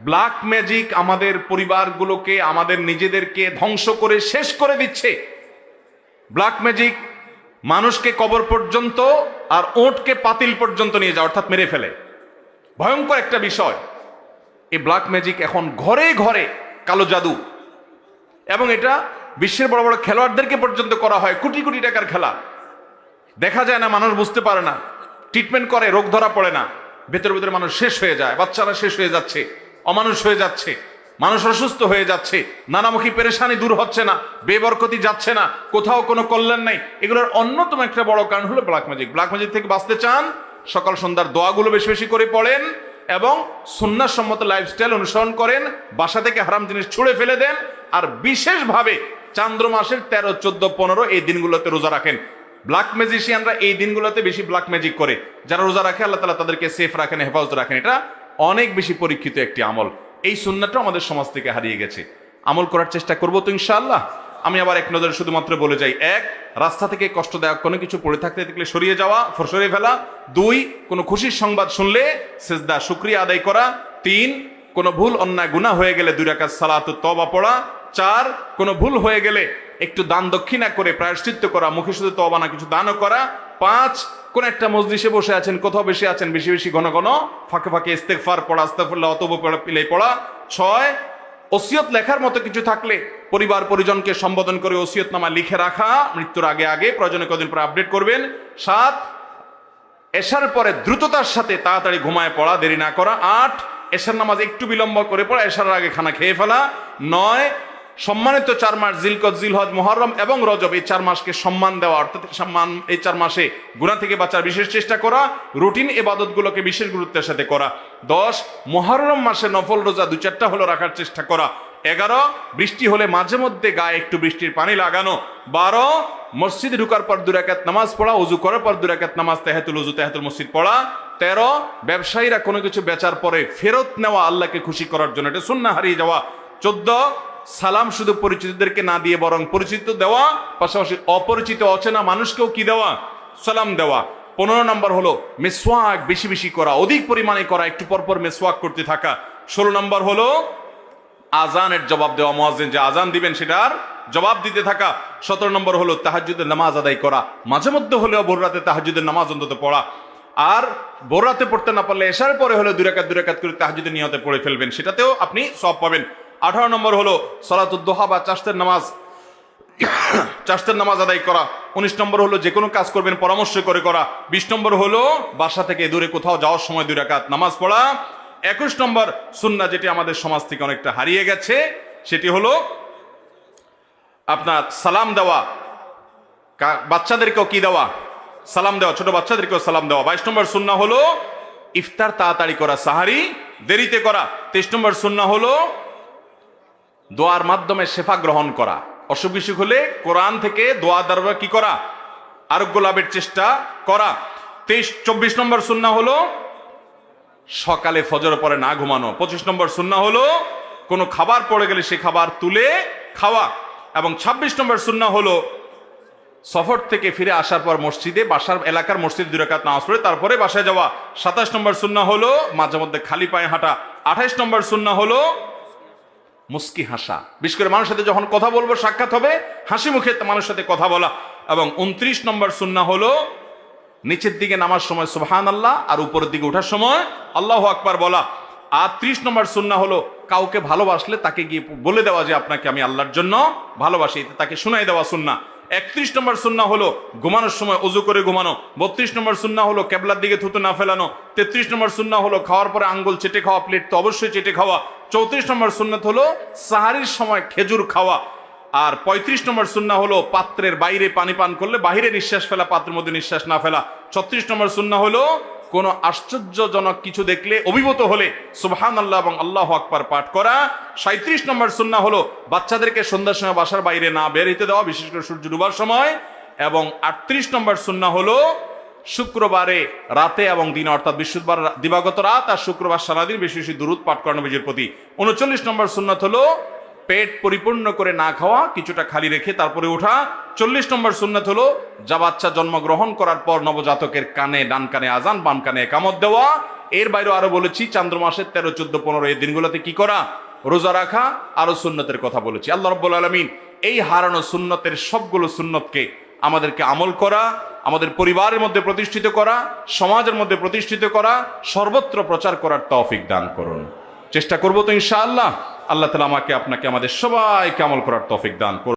Black magic আমাদের পরিবারগুলোকে, আমাদের নিজেদেরকে ধ্বংস করে শেষ করে দিচ্ছে। ব্ল্যাক ম্যাজিক মানুষকে কবর পর্যন্ত আর ওঁটকে পাতিল পর্যন্ত নিয়ে যায়, অর্থাৎ মেরে ফেলে। ভয়ঙ্কর একটা বিষয়। এই ব্ল্যাক ম্যাজিক এখন ঘরে ঘরে কালো জাদু। এবং এটা বিশ্বের বড় বড় খেলোয়াড়দেরকে পর্যন্ত করা হয়, কোটি কোটি টাকার খেলা। দেখা যায় না, মানুষ বুঝতে পারে না। ট্রিটমেন্ট করে, রোগ ধরা পড়ে না। ভেতরে ভেতরে মানুষ শেষ হয়ে যায়, বাচ্চারা শেষ হয়ে যাচ্ছে। অমানুষ হয়ে যাচ্ছে, মানুষ অসুস্থ হয়ে যাচ্ছে, নানামুখী পেরেশানি দূর হচ্ছে না, বেবরকতি যাচ্ছে না, কোথাও কোনো কল্যাণ নাই। এগুলোর অন্যতম একটা বড় কারণ হলো ব্ল্যাক ম্যাজিক। ব্ল্যাক ম্যাজিক থেকে বাঁচতে চান, সকাল সন্ধ্যার দোয়াগুলো বেশি বেশি করে পড়েন এবং সুন্নাসম্মত লাইফস্টাইল অনুসরণ করেন, বাসা থেকে হারাম জিনিস ছুঁড়ে ফেলে দেন, আর বিশেষভাবে চান্দ্র মাসের তেরো, চোদ্দ, পনেরো এই দিনগুলোতে রোজা রাখেন। ব্ল্যাক ম্যাজিশিয়ানরা এই দিনগুলোতে বেশি ব্ল্যাক ম্যাজিক করে। যারা রোজা রাখে, আল্লাহ তালা তাদেরকে সেফ রাখেন, হেফাজত রাখেন। এটা অনেক বেশি পরীক্ষিত একটি আমল। এই সুন্নাটা আমাদের সমাজ থেকে হারিয়ে গেছে। আমল করার চেষ্টা করব তো ইনশাআল্লাহ। আমি আবার এক নজরে শুধুমাত্র বলে যাই। এক, রাস্তা থেকে কষ্টদায়ক কোনো কিছু পড়ে থাকতে দেখলে সরিয়ে যাওয়া সরিয়ে ফেলা। দুই, কোনো খুশির সংবাদ শুনলে সেজদা, শুক্রিয়া আদায় করা। তিন, কোনো ভুল, অন্যায় গুণা হয়ে গেলে দুই রাকাত সালাত তবা পড়া। চার, কোনো ভুল হয়ে গেলে একটু দান দক্ষিণা করে প্রায়শ্চিত্ত করা, মুখে শুধু তবা না, কিছু দানও করা। পাঁচ কোন একটা মসজিষে বসে আছেন, কোথাও বেশি আছেন, বেশি বেশি ঘন ঘন, ফাঁকে ফাঁকে ইস্তেকফার পড়া আস্তাফুল্লাহ অতব পিলে পড়া। ছয়, ওসিয়ত লেখার মতো কিছু থাকলে পরিবার পরিজনকে সম্বোধন করে ওসিয়ত নামা লিখে রাখা, মৃত্যুর আগে আগে, প্রয়োজনে কদিন পরে আপডেট করবেন। সাত, এশার পরে দ্রুততার সাথে তাড়াতাড়ি ঘুমায় পড়া, দেরি না করা। আট, এশার নামাজ একটু বিলম্ব করে পড়া এশার আগে খানা খেয়ে ফেলা। নয় সম্মানিত চার মাস জিলকত, জিলহজ মোহরম এবং রজব, এই চার মাসকে সম্মান দেওয়া, অর্থাৎ সম্মান এই চার মাসে গুণা থেকে বাঁচার বিশেষ চেষ্টা করা, রুটিন এবাদতগুলোকে বিশেষ গুরুত্বের সাথে করা। দশ মোহরম মাসে নফল রোজা দু চারটা হলো রাখার চেষ্টা করা। এগারো, বৃষ্টি হলে মাঝে মধ্যে গায়ে একটু বৃষ্টির পানি লাগানো। বারো, মসজিদে ঢুকার পর দুরাকাত নামাজ পড়া, উজু করার পর দুরাকাত নামাজ, তেহাতুল উজু, তেহাতুল মসজিদ পড়া। তেরো, ব্যবসায়ীরা কোনো কিছু বেচার পরে ফেরত নেওয়া আল্লাহকে খুশি করার জন্য, এটা সুন্না হারিয়ে যাওয়া। চোদ্দ সালাম শুধু পরিচিতদেরকে না দিয়ে বরং পরিচিত দেওয়া, পাশাপাশি অপরিচিত অচেনা মানুষকেও কি দেওয়া? সালাম দেওয়া। পনেরো নম্বর হলো মেসওয়াক বেশি বেশি করা, অধিক পরিমাণে করা, একটু পর পর মেসওয়াক করতে থাকা। ষোলো নম্বর হলো আজানের জবাব দেওয়া মহাজিন যে আজান দিবেন সেটার জবাব দিতে থাকা। সতেরো নম্বর হলো তাহাজুদের নামাজ আদায় করা, মাঝে মধ্যে হলেও ভোর রাতে তাহাজুদের নামাজ অন্তত পড়া। আর ভোর রাতে পড়তে না পারলে এসার পরে হলো দুরাকাত দুরাকাত করে তাহাজুদের নিয়তে পড়ে ফেলবেন, সেটাতেও আপনি সব পাবেন। আঠারো নম্বর হলো সলাতুদ্দোহা বা চাষতের নামাজ। চাষের নামাজ আদায় করা। উনিশ নম্বর হলো যে কোনো কাজ করবেন, পরামর্শ করে করা। বিশ নম্বর হলো বাসা থেকে দূরে কোথাও যাওয়ার সময় দুই রাকাত নামাজ পড়া। একুশ নম্বর সুন্না যেটি আমাদের সমাজ থেকে অনেকটা হারিয়ে গেছে, সেটি হলো আপনার সালাম দেওয়া। বাচ্চাদেরকেও কি দেওয়া? সালাম দেওয়া, ছোট বাচ্চাদেরকেও সালাম দেওয়া। বাইশ নম্বর সুন্না হলো ইফতার তাড়াতাড়ি করা, সাহারি দেরিতে করা। তেইশ নম্বর সুন্না হলো দোয়ার মাধ্যমে শেফা গ্রহণ করা। অসুখ বিসুখ হলে কোরআন থেকে দোয়া দ্বারা কি করা? আরোগ্য লাভের চেষ্টা করা। তেইশ, চব্বিশ নম্বর সুন্না হলো, সকালে ফজর পরে না ঘুমানো। পঁচিশ নম্বর সুন্না হলো, কোনো খাবার পড়ে গেলে সে খাবার তুলে খাওয়া। এবং ২৬ নম্বর সুন্না হলো, সফর থেকে ফিরে আসার পর মসজিদে, বাসার এলাকার মসজিদ দুরাকাত নামাজ পড়ে, তারপরে বাসায় যাওয়া। সাতাশ নম্বর সুন্না হলো, মাঝে মধ্যে খালি পায়ে হাঁটা। আঠাইশ নম্বর সুন্না হলো মুস্কি হাসা। বিশেষ করে মানুষের সাথে যখন কথা বলব, সাক্ষাৎ হবে, হাসি মুখে মানুষের সাথে কথা বলা। এবং উনত্রিশ নম্বর সুন্না হলো, নিচের দিকে নামার সময় সোহান আল্লাহ আর উপরের দিকে ওঠার সময় আল্লাহ আকবার বলা। আর ত্রিশ নম্বর সুন্না হলো, কাউকে ভালোবাসলে তাকে গিয়ে বলে দেওয়া যে, আপনাকে আমি আল্লাহর জন্য ভালোবাসি। তাকে শোনাই দেওয়া সুন্না। একত্রিশ নম্বর সুন্না হলো ঘুমানোর সময় উজু করে ঘুমানো, বত্রিশ নম্বর সুন্না হলো কেবলার দিকে থুতু না ফেলানো, তেত্রিশ নম্বর সুন্না হলো খাওয়ার পরে আঙ্গুল চেটে খাওয়া প্লেট তো অবশ্যই চেটে খাওয়া, চৌত্রিশ নম্বর সুন্নাত হলো সাহারির সময় খেজুর খাওয়া, আর পঁয়ত্রিশ নম্বর সুন্না হলো পাত্রের বাইরে পানি পান করলে বাহিরে নিঃশ্বাস ফেলা, পাত্রের মধ্যে নিঃশ্বাস না ফেলা, ছত্রিশ নম্বর সুন্না হলো কোন আশ্চর্যজনক কিছু দেখলে, অভিভূত হলে সুবহান আল্লাহ এবং আল্লাহ আকবার পাঠ করা। সাঁত্রিশ নম্বর সুন্না হলো, বাচ্চাদেরকে সন্ধ্যার সময় বাসার বাইরে না বের হইতে দেওয়া, বিশেষ করে সূর্য ডুবার সময়। এবং আটত্রিশ নম্বর সুন্না হলো, শুক্রবারে রাতে এবং দিনে, অর্থাৎ বৃহস্পতিবার দিবাগত রাত আর শুক্রবার সারাদিন বেশি বেশি দূরত পাঠ করানো বীজের প্রতি। উনচল্লিশ নম্বর সুন্নত হলো পেট পরিপূর্ণ করে না খাওয়া, কিছুটা খালি রেখে তারপরে ওঠা। চল্লিশ নম্বর সুন্নত হলো, যা বাচ্চা জন্মগ্রহণ করার পর নবজাতকের কানে, ডান কানে আজান, বাম কানে একামত দেওয়া। এর বাইরে আরও বলেছি, চান্দ্র মাসের তেরো, চোদ্দ, পনেরো এই দিনগুলোতে কি করা? রোজা রাখা, আরও সুন্নতের কথা বলেছি। আল্লাহ রব্বুল আলমিন এই হারানো সুন্নতের সবগুলো সুন্নতকে আমাদেরকে আমল করা, আমাদের পরিবারের মধ্যে প্রতিষ্ঠিত করা, সমাজের মধ্যে প্রতিষ্ঠিত করা, সর্বত্র প্রচার করার তৌফিক দান করুন। চেষ্টা করব তো ইনশাআল্লাহ। আল্লাহ তালা আমাকে, আপনাকে, আমাদের সবাইকে আমল করার তফিক দান করুন